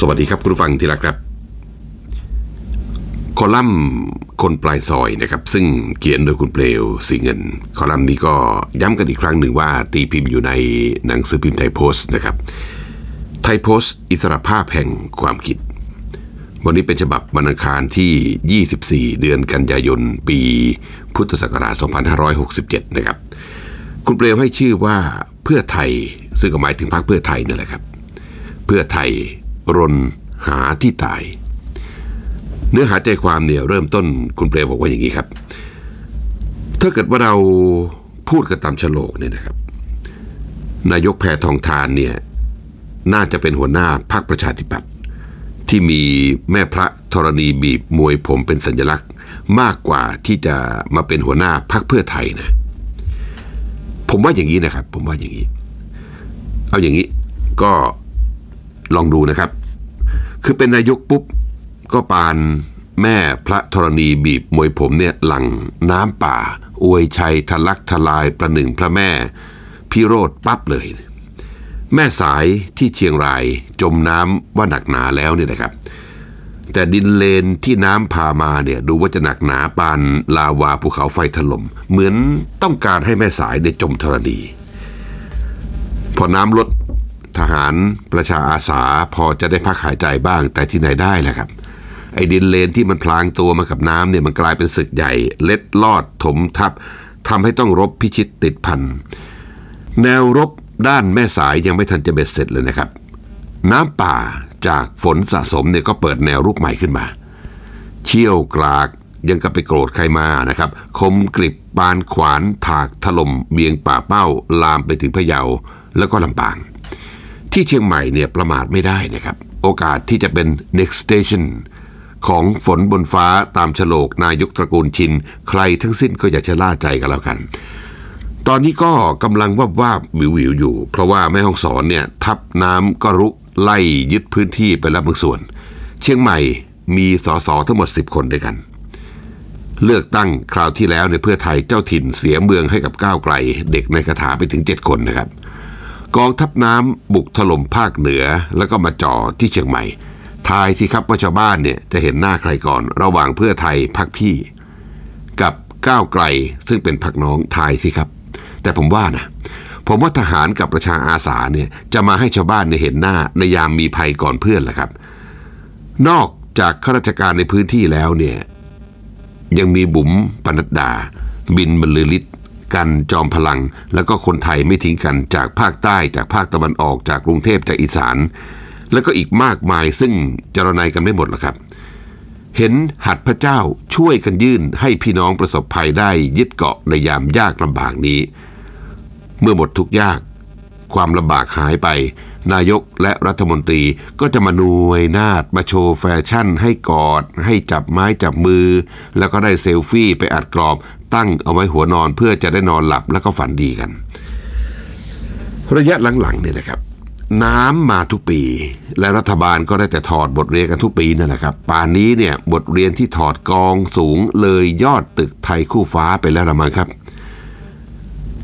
สวัสดีครับคุณผู้ฟังที่รักครับ คอลัมน์คนปลายซอยนะครับ ซึ่งเขียนโดยคุณเปลวสีเงิน คอลัมน์นี้ก็ย้ำกันอีกครั้งหนึ่งว่าตีพิมพ์อยู่ในหนังสือพิมพ์ไทยโพสต์นะครับไทยโพสต์ อิสรภาพแห่งความคิด วันนี้เป็นฉบับวันอังคารที่ 24 เดือนกันยายน ปีพุทธศักราช 2567 นะครับ คุณเปลวให้ชื่อว่าเพื่อไทยซึ่งก็หมายถึงพรรคเพื่อไทยนั่นแหละครับ เพื่อไทย รนหาที่ตาย เนื้อหาใจความเนี่ยเริ่มต้นคุณเปลวบอกว่าอย่างนี้ครับ ถ้าเกิดว่าเราพูดกันตามฉลกเนี่ยนะครับ นายกแพทองทานเนี่ยน่าจะเป็นหัวหน้าพรรคประชาธิปัตย์ที่มีแม่พระธรณีบีบมวยผมเป็นสัญลักษณ์มากกว่าที่จะมาเป็นหัวหน้าพรรคเพื่อไทยนะผมว่าอย่างนี้นะครับ ผมว่าอย่างนี้ เอาอย่างนี้ก็ ลองดูนะครับ คือเป็นนายกปุ๊บก็ปานแม่พระธรณีบีบมวยผมเนี่ยหลังน้ำป่า อวยชัยทะลักทลายประหนึ่งพระแม่ พิโรธปั๊บเลย แม่สายที่เชียงรายจมน้ำว่าหนักหนาแล้วเนี่ยนะครับ แต่ดินเลนที่น้ำพามาเนี่ยดูว่าจะหนักหนาปานลาวาภูเขาไฟถล่มเหมือนต้องการให้แม่สายได้จมธรณี พอน้ำลด ทหารประชาอาสาพอจะได้พักหายใจบ้างแต่ที่ไหนได้แหละครับ ไอ้ดินเลนที่มันพลางตัวมากับน้ำเนี่ยมันกลายเป็นศึกใหญ่ เล็ดลอดถมทับทำให้ต้องรบพิชิตติดพันแนวรบด้านแม่สายยังไม่ทันจะเบ็ดเสร็จเลยนะครับ น้ำป่าจากฝนสะสมเนี่ยก็เปิดแนวรุกใหม่ขึ้นมา เชี่ยวกรากยังกับไปโกรธใครมานะครับ คมกริบปานขวานถากถล่มเบียงป่าเป้าลามไปถึงพะเยาแล้วก็ลำปาง ที่เชียงใหม่เนี่ยประมาทไม่ได้นะครับ โอกาสที่จะเป็น next station ของฝนบนฟ้าตามฉลกนายกตระกูลชิน ใครทั้งสิ้นก็อยากจะล่าใจกันแล้วกัน ตอนนี้ก็กำลังว่าว่าบวิววิวอยู่ เพราะว่าแม่ห้องสอนเนี่ยทับน้ำก็รุไล่ยึดพื้นที่ไปแล้วบางส่วน เชียงใหม่มีสสทั้งหมด 10 คนด้วยกัน เลือกตั้งคราวที่แล้วในเพื่อไทยเจ้าถิ่นเสียเมืองให้กับก้าวไกล เด็กในคาถาไปถึง 7 คนนะครับ กองทัพน้ำบุกถล่มภาคเหนือแล้วก็มาจ่อที่เชียงใหม่ ทายสิครับว่าชาวบ้านเนี่ยจะเห็นหน้าใครก่อน ระหว่างเพื่อไทยพักพี่ กับก้าวไกลซึ่งเป็นพักน้องทายสิครับ แต่ผมว่านะผมว่าทหารกับประชาอาสาเนี่ยจะมาให้ชาวบ้านเนี่ยเห็นหน้าในยามมีภัยก่อนเพื่อนแหละครับ นอกจากข้าราชการในพื้นที่แล้วเนี่ยยังมีบุ๋มปนัดดา บินบรรลือฤทธิ์ กันจอมพลัง แล้วก็คนไทยไม่ทิ้งกันจากภาคใต้จากภาคตะวันออกจากกรุงเทพจากอีสาน แล้วก็อีกมากมายซึ่งจรนายกันไม่หมดหรอกครับ เห็นหัดพระเจ้าช่วยกันยื่นให้พี่น้องประสบภัยได้ยึดเกาะในยามยากลำบากนี้ เมื่อหมดทุกยาก ความลำบากหายไป นายกและรัฐมนตรีก็จะมานวยนาดมาโชว์แฟชั่นให้กอด ให้จับไม้จับมือ แล้วก็ได้เซลฟี่ไปอัดกรอบตั้งเอาไว้หัวนอนเพื่อจะได้นอนหลับแล้วก็ฝันดีกัน ระยะหลังๆเนี่ยนะครับ น้ำมาทุกปี และรัฐบาลก็ได้แต่ถอดบทเรียนกันทุกปีนั่นแหละครับป่านนี้เนี่ยบทเรียนที่ถอดกองสูงเลยยอดตึกไทยคู่ฟ้าไปแล้วละมั้งครับ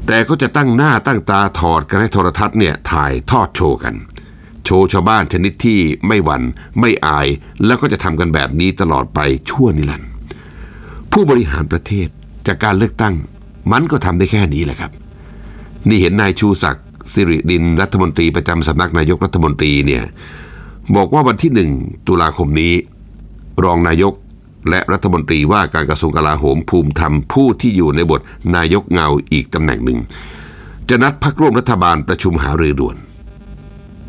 แต่ก็จะตั้งหน้าตั้งตาถอดกันให้โทรทัศน์เนี่ยถ่ายทอดโชว์กัน โชว์ชาวบ้านชนิดที่ไม่หวัน่นไม่อาย แล้วก็จะทำกันแบบนี้ตลอดไปชั่วนิรันดร์ผู้บริหารประเทศจากการเลือกตั้ง มันก็ทำได้แค่นี้แหละครับ นี่เห็นนายชูศักดิ์สิริดินรัฐมนตรีประจำสำนักนายกรัฐมนตรีเนี่ยบอกว่าวันที่หนึ่งตุลาคมนี้ รองนายก และรัฐมนตรีว่าการกระทรวงกลาโหมภูมิธรรมผู้ที่อยู่ในบทนายกเงาอีกตำแหน่งหนึ่ง จะนัดพักร่วมรัฐบาลประชุมหารือด่วน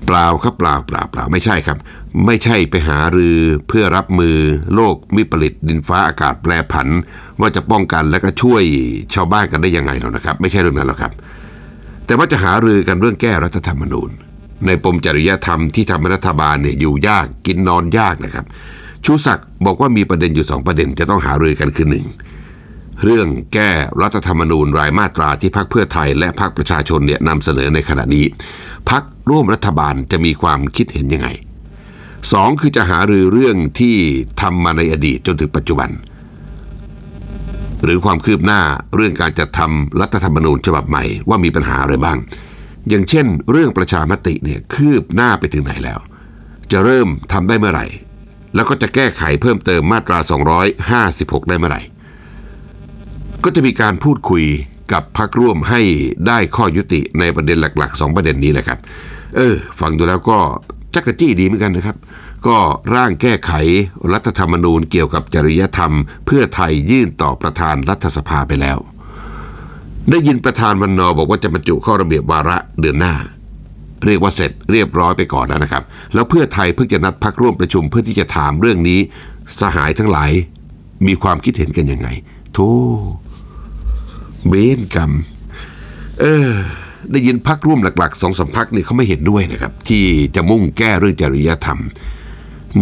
เปล่าครับเปล่าเปล่าเปล่าไม่ใช่ครับ ไม่ใช่ไปหารือเพื่อรับมือโลกมิผลิตดินฟ้าอากาศแปรผัน ว่าจะป้องกันและก็ช่วยชาวบ้านกันได้ยังไงหรอกนะครับ ไม่ใช่เรื่องนั้นหรอกครับ แต่ว่าจะหารือกันเรื่องแก้รัฐธรรมนูญ ในปมจริยธรรมที่ทำให้รัฐบาลเนี่ยอยู่ยากกินนอนยากนะครับ ชูศักดิ์บอกว่ามีประเด็นอยู่สองประเด็นจะต้องหารือกันคือหนึ่งเรื่องแก้รัฐธรรมนูญรายมาตราที่พรรคเพื่อไทย และพรรคประชาชนเนี่ยนำเสนอในขณะนี้พรรคร่วมรัฐบาลจะมีความคิดเห็นยังไงสองคือจะหารือเรื่องที่ทำมาในอดีตจนถึงปัจจุบัน หรือความคืบหน้าเรื่องการจัดทำรัฐธรรมนูญฉบับใหม่ว่ามีปัญหาอะไรบ้าง อย่างเช่น เรื่องประชามติเนี่ยคืบหน้าไปถึงไหนแล้ว จะเริ่มทำได้เมื่อไหร่ แล้วก็จะแก้ไขเพิ่มเติมมาตรา 256 ได้เมื่อไหร่ ก็จะมีการพูดคุยกับพักร่วมให้ได้ข้อยุติในประเด็นหลัก ๆ 2 ประเด็นนี้แหละครับ เออ ฟังดูแล้วก็จักกะจี้ดีเหมือนกันนะครับ ก็ร่างแก้ไขรัฐธรรมนูญเกี่ยวกับจริยธรรม เพื่อไทยยื่นต่อประธานรัฐสภาไปแล้ว ได้ยินประธานวันนอบอกว่าจะบรรจุเข้าระเบียบวาระเดือนหน้า เรียกว่าเสร็จเรียบร้อยไปก่อนแล้วนะครับ แล้วเพื่อไทยเพิ่งจะนัดพักร่วมประชุมเพื่อที่จะถามเรื่องนี้ สหายทั้งหลาย มีความคิดเห็นกันยังไงโธ่เบนกรรมเออได้ยินพักร่วมหลักๆสองสามพักนี่เขาไม่เห็นด้วยนะครับ ที่จะมุ่งแก้เรื่องจริยธรรม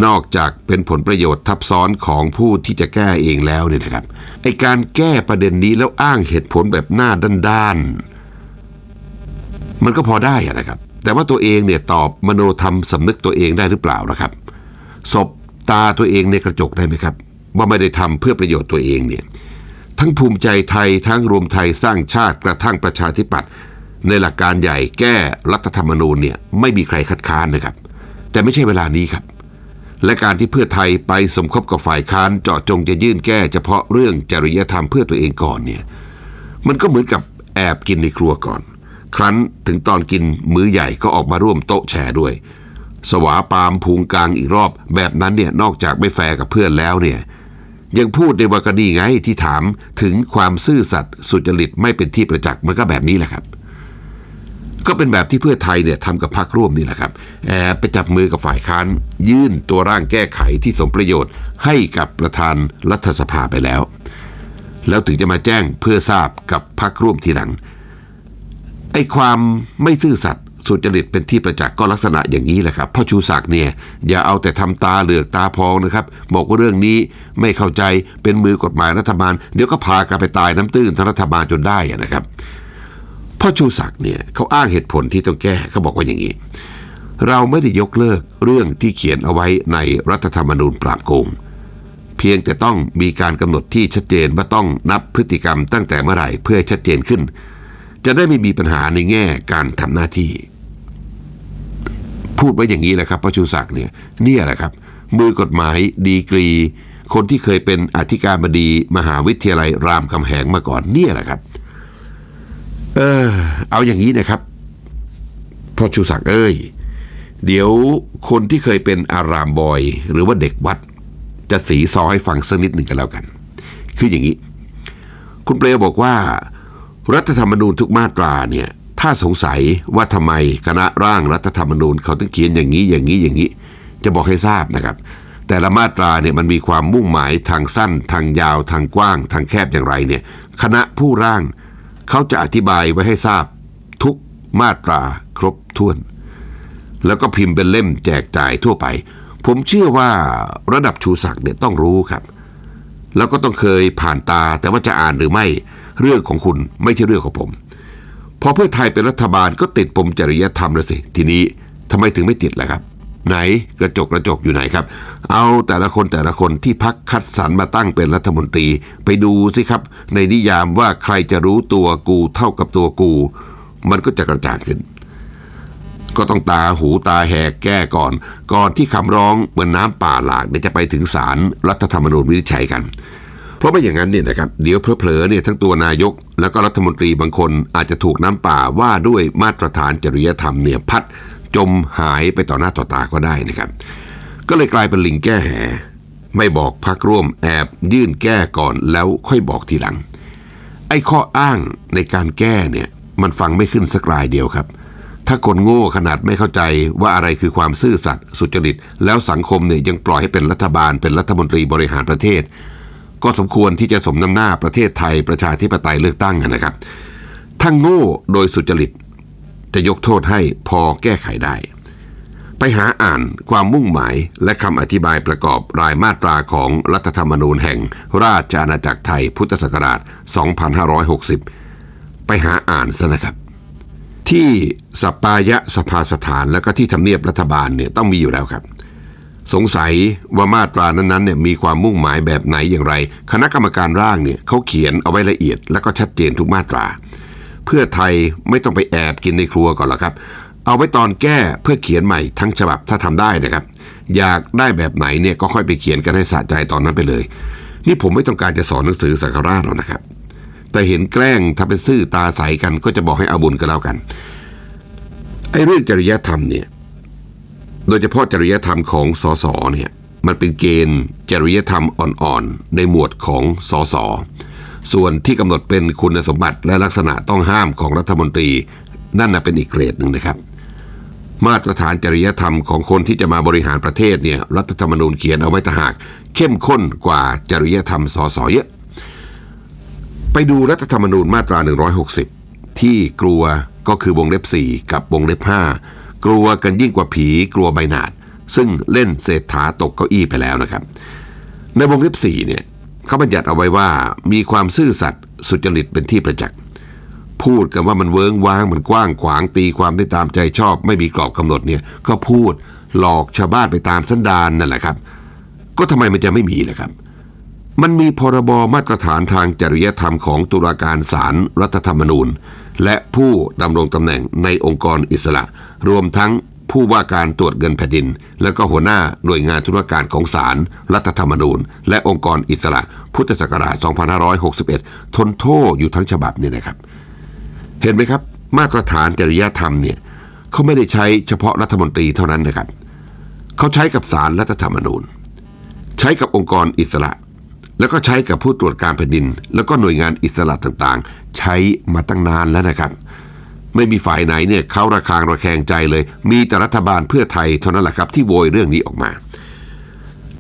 นอกจากเป็นผลประโยชน์ทับซ้อนของผู้ที่จะแก้เองแล้วเนี่ยนะครับไอการแก้ประเด็นนี้แล้วอ้างเหตุผลแบบหน้าด้านๆมันก็พอได้นะครับ แต่ว่าตัวเองเนี่ยตอบมโนธรรมสำนึกตัวเองได้หรือเปล่านะครับศบตาตัวเองในกระจกได้ไหมครับ ว่าไม่ได้ทำเพื่อประโยชน์ตัวเองเนี่ยทั้งภูมิใจไทยทั้งรวมไทยสร้างชาติกระทั่งประชาธิปัตย์ในหลักการใหญ่แก้รัฐธรรมนูญเนี่ยไม่มีใครคัดค้านนะครับ แต่ไม่ใช่เวลานี้ครับ และการที่เพื่อไทยไปสมคบกับฝ่ายค้านเจาะจงจะยื่นแก้เฉพาะเรื่องจริยธรรมเพื่อตัวเองก่อนเนี่ยมันก็เหมือนกับแอบกินในครัวก่อน ครั้นถึงตอนกินมื้อใหญ่ก็ออกมาร่วมโต๊ะแชร์ด้วย สวาปามพุงกลางอีกรอบ แบบนั้นเนี่ยนอกจากไม่แฟร์กับเพื่อนแล้วเนี่ยยังพูดในวากดีไงที่ถามถึงความซื่อสัตย์สุจริตไม่เป็นที่ประจักษ์มันก็แบบนี้แหละครับ ก็เป็นแบบที่เพื่อไทยเนี่ยทำกับพรรคร่วมนี่แหละครับแอบไปจับมือกับฝ่ายค้าน ยื่นตัวร่างแก้ไขที่สมประโยชน์ ให้กับประธานรัฐสภาไปแล้ว แล้วถึงจะมาแจ้งเพื่อทราบกับพรรคร่วมทีหลัง ไอ้ความไม่ซื่อสัตย์สุจริตเป็นที่ประจักษ์ก็ลักษณะอย่างนี้แหละครับพ่อชูศักดิ์เนี่ยอย่าเอาแต่ทำตาเหลือกตาพองนะครับ บอกว่าเรื่องนี้ไม่เข้าใจเป็นมือกฎหมายรัฐบาล เดี๋ยวก็พากันไปตายน้ำตื้นทรัฐบาลจนได้อะนะครับพ่อชูศักดิ์เนี่ยเขาอ้างเหตุผลที่ต้องแก้เขาบอกว่าอย่างนี้ เราไม่ได้ยกเลิกเรื่องที่เขียนเอาไว้ในรัฐธรรมนูญปราบโกงเพียงแต่ต้องมีการกำหนดที่ชัดเจนว่าต้องนับพฤติกรรมตั้งแต่เมื่อไหร่เพื่อให้ชัดเจนขึ้น จะได้ไม่มีปัญหาในแง่การทำหน้าที่ พูดไว้อย่างนี้แหละครับพระชูศักดิ์เนี่ยเนี่ยแหละครับ มือกฎหมายดีกรี คนที่เคยเป็นอธิการบดีมหาวิทยาลัยรามคำแหงมาก่อนเนี่ยแหละครับ เออ เอาอย่างนี้นะครับพ่อชูศักดิ์เอ้ยเดี๋ยวคนที่เคยเป็นอารามบอย หรือว่าเด็กวัด จะสีซอให้ฟังสักนิดหนึ่งกันแล้วกัน คืออย่างนี้ คุณเปลวบอกว่า รัฐธรรมนูญทุกมาตราเนี่ยถ้าสงสัยว่าทำไมคณะร่างรัฐธรรมนูญเขาถึงเขียนอย่างนี้อย่างนี้อย่างนี้ จะบอกให้ทราบนะครับ แต่ละมาตราเนี่ยมันมีความมุ่งหมายทางสั้น ทางยาว ทางกว้าง ทางแคบอย่างไรเนี่ยคณะผู้ร่างเขาจะอธิบายไว้ให้ทราบทุกมาตราครบถ้วน แล้วก็พิมพ์เป็นเล่มแจกจ่ายทั่วไป ผมเชื่อว่าระดับชูศักดิ์เนี่ยต้องรู้ครับ แล้วก็ต้องเคยผ่านตาแต่ว่าจะอ่านหรือไม่ เรื่องของคุณไม่ใช่เรื่องของผม พอเพื่อไทยเป็นรัฐบาลก็ติดปมจริยธรรมแล้วสิ ทีนี้ทำไมถึงไม่ติดล่ะครับ ไหนกระจกกระจกอยู่ไหนครับ เอาแต่ละคนแต่ละคนที่พักคัดสรรมาตั้งเป็นรัฐมนตรี ไปดูสิครับ ในนิยามว่าใครจะรู้ตัวกูเท่ากับตัวกู มันก็จะกระจ่างขึ้นก็ต้องตาหูตาแหกแก้ก่อน ก่อนที่คำร้องเหมือนน้ำป่าหลากเนี่ยจะไปถึงศาลรัฐธรรมนูญวินิจฉัยกัน เพราะไม่อย่างนั้นเนี่ยนะครับเดี๋ยวเพลอๆเนี่ยทั้งตัวนายก แล้วก็รัฐมนตรีบางคนอาจจะถูกน้ำป่าว่าด้วยมาตรฐานจริยธรรมเนี่ยพัดจมหายไปต่อหน้าต่อตาก็ได้นะครับ ก็เลยกลายเป็นลิงแก้แห ไม่บอกพักร่วมแอบยื่นแก้ก่อนแล้วค่อยบอกทีหลัง ไอ้ข้ออ้างในการแก้เนี่ยมันฟังไม่ขึ้นสักรายเดียวครับ ถ้าคนโง่ขนาดไม่เข้าใจว่าอะไรคือความซื่อสัตย์สุจริต แล้วสังคมเนี่ยยังปล่อยให้เป็นรัฐบาลเป็นรัฐมนตรีบริหารประเทศ ก็สมควรที่จะสมน้ำหน้าประเทศไทยประชาธิปไตยเลือกตั้งนะครับถ้าโง่โดยสุจริต จะยกโทษให้พอแก้ไขได้ ไปหาอ่านความมุ่งหมายและคำอธิบายประกอบรายมาตราของรัฐธรรมนูญแห่งราชอาณาจักรไทยพุทธศักราช 2560 ไปหาอ่านซะนะครับ ที่สปายะสภาสถานแล้วก็ที่ทำเนียบรัฐบาลเนี่ยต้องมีอยู่แล้วครับ สงสัยว่ามาตรานั้นๆเนี่ยมีความมุ่งหมายแบบไหนอย่างไร คณะกรรมการร่างเนี่ยเขาเขียนเอาไว้ละเอียด และก็ชัดเจนทุกมาตรา เพื่อไทยไม่ต้องไปแอบกินในครัวก่อนหรอกครับ เอาไว้ตอนแก้เพื่อเขียนใหม่ทั้งฉบับถ้าทำได้นะครับ อยากได้แบบไหนเนี่ยก็ค่อยไปเขียนกันให้สะใจตอนนั้นไปเลย นี่ผมไม่ต้องการจะสอนหนังสือสังฆราชหรอกนะครับ แต่เห็นแกล้งทำเป็นซื่อตาใสกันก็จะบอกให้เอาบุญกันแล้วกันไอ้เรื่องจริยธรรมเนี่ย โดยเฉพาะจริยธรรมของสสเนี่ยมันเป็นเกณฑ์จริยธรรมอ่อนๆ ในหมวดของสสส่วนที่กำหนดเป็นคุณสมบัติและลักษณะต้องห้ามของรัฐมนตรี นั่นนะเป็นอีกเกรดหนึ่งนะครับ มาตรฐานจริยธรรมของคนที่จะมาบริหารประเทศเนี่ยรัฐธรรมนูญเขียนเอาไว้ต่างหาก เข้มข้นกว่าจริยธรรมสสเยอะ ไปดูรัฐธรรมนูญมาตรา 160 ที่กลัวก็คือวงเล็บ 4 กับวงเล็บ 5 กลัวกันยิ่งกว่าผีกลัวใบหนาด ซึ่งเล่นเศรษฐาตกเก้าอี้ไปแล้วนะครับ ในวงเล็บ4เนี่ยเขาบัญญัติเอาไว้ว่ามีความซื่อสัตย์สุจริตเป็นที่ประจักษ์พูดกันว่ามันเวิงว้างมันกว้างขวางตีความได้ตามใจชอบ ไม่มีกรอบกำหนดเนี่ยก็พูดหลอกชาวบ้านไปตามสันดานนั่นแหละครับ ก็ทำไมมันจะไม่มีล่ะครับ มันมีพรบมาตรฐานทางจริยธรรมของตุลาการศาลรรัฐธรรมนูญ และผู้ดำรงตำแหน่งในองค์กรอิสระ รวมทั้งผู้ว่าการตรวจเงินแผ่นดิน และก็หัวหน้าหน่วยงานธุรการของศาลรรัฐธรรมนูญ และองค์กรอิสระ พุทธศักราช 2561 ทนโทษอยู่ทั้งฉบับนี่นะครับ เห็นไหมครับ มาตรฐานจริยธรรมเนี่ยเขาไม่ได้ใช้เฉพาะรัฐมนตรีเท่านั้นนะครับเขาใช้กับศาลรรัฐธรรมนูญ ใช้กับองค์กรอิสระ แล้วก็ใช้กับผู้ตรวจการแผ่นดิน แล้วก็หน่วยงานอิสระต่างๆ ใช้มาตั้งนานแล้วนะครับ ไม่มีฝ่ายไหนเนี่ยเขาระคางระแคงใจเลย มีแต่รัฐบาลเพื่อไทยเท่านั้นแหละครับที่โวยเรื่องนี้ออกมา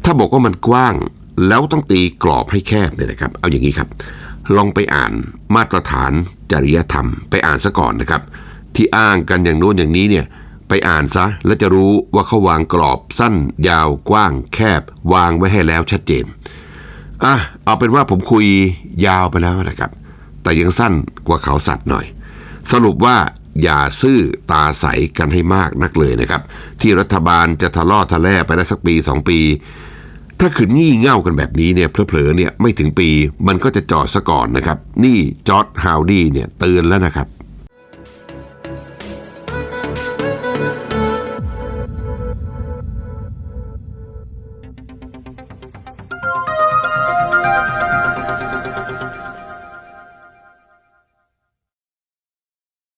ถ้าบอกว่ามันกว้างแล้วต้องตีกรอบให้แคบเนี่ยนะครับ เอาอย่างนี้ครับ ลองไปอ่านมาตรฐานจริยธรรม ไปอ่านซะก่อนนะครับ ที่อ้างกันอย่างโน้นอย่างนี้เนี่ยไปอ่านซะแล้วจะรู้ว่าเขาวางกรอบสั้นยาวกว้างแคบ วางไว้ให้แล้วชัดเจน อะเอาเป็นว่าผมคุยยาวไปแล้วนะครับ แต่ยังสั้นกว่าเขาสัตว์หน่อย สรุปว่าอย่าซื่อตาใสกันให้มากนักเลยนะครับ ที่รัฐบาลจะทะเลาะทะแล่ไปได้สักปีสองปี ถ้าขืนงี่เง่ากันแบบนี้เนี่ยเพลอๆเนี่ยไม่ถึงปีมันก็จะจอดซะก่อนนะครับ นี่จอร์ดฮาวดี้เนี่ยเตือนแล้วนะครับ